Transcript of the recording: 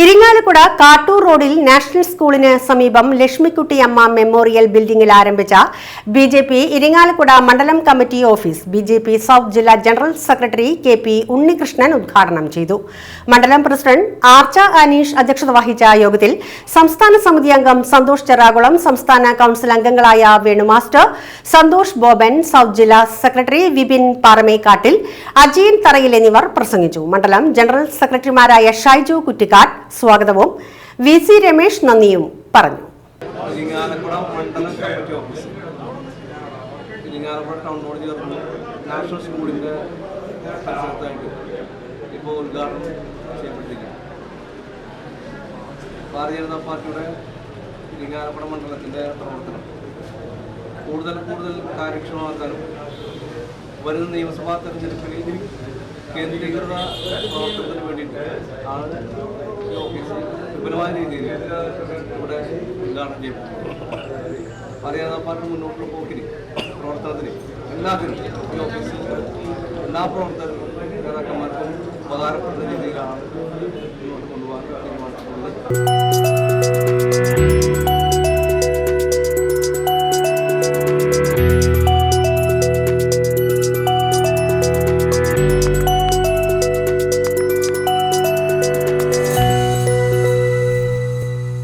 ഇരിങ്ങാലക്കുട കാട്ടൂർ റോഡിൽ നാഷണൽ സ്കൂളിന് സമീപം ലക്ഷ്മിക്കുട്ടി അമ്മ മെമ്മോറിയൽ ബിൽഡിംഗിൽ ആരംഭിച്ച ബി ജെ പി ഇരിങ്ങാലക്കുട മണ്ഡലം committee office B J P south ജില്ലാ general secretary K P Unnikrishnan ഉദ്ഘാടനം ചെയ്തു. മണ്ഡലം പ്രസിഡന്റ് ആർച്ച അനീഷ് അധ്യക്ഷത വഹിച്ച യോഗത്തിൽ സംസ്ഥാന സമിതി അംഗം സന്തോഷ് ചെറാകുളം സംസ്ഥാന കൌൺസിൽ അംഗങ്ങളായ വേണുമാസ്റ്റർ സന്തോഷ് ബോബൻ സൗത്ത് ജില്ലാ സെക്രട്ടറി വിപിൻ പാറമേക്കാട്ടിൽ അജയൻ തറയിൽ എന്നിവർ പ്രസംഗിച്ചു. മണ്ഡലം ജനറൽ സെക്രട്ടറിമാരായ ഷൈജു കുറ്റിക്കാട് സ്വാഗതവും. വി സി രമേശ് നന്ദിയും പറഞ്ഞു. ഭാരതീയ ജനതാ പാർട്ടിയുടെ ഇരിങ്ങാലക്കുട മണ്ഡലത്തിന്റെ പ്രവർത്തനം. കൂടുതൽ കൂടുതൽ കാര്യക്ഷമമാക്കാനും വരുന്ന നിയമസഭാ തെരഞ്ഞെടുപ്പിൽ കേന്ദ്രീകൃത പ്രവർത്തനത്തിന് വേണ്ടിയിട്ട് ആണ് രീതിയിൽ ഇവിടെ ഉദ്ഘാടനം ചെയ്യപ്പെട്ടു അറിയാതെ പാർട്ടി മുന്നോട്ടുള്ള പോക്കിന് പ്രവർത്തനത്തിന് എല്ലാത്തിനും ഈ ഓഫീസിൽ എല്ലാ പ്രവർത്തകർക്കും നേതാക്കന്മാർക്കും ഉപകാരപ്പെടുന്ന രീതിയിലാണ് മുന്നോട്ട് കൊണ്ടുപോകാൻ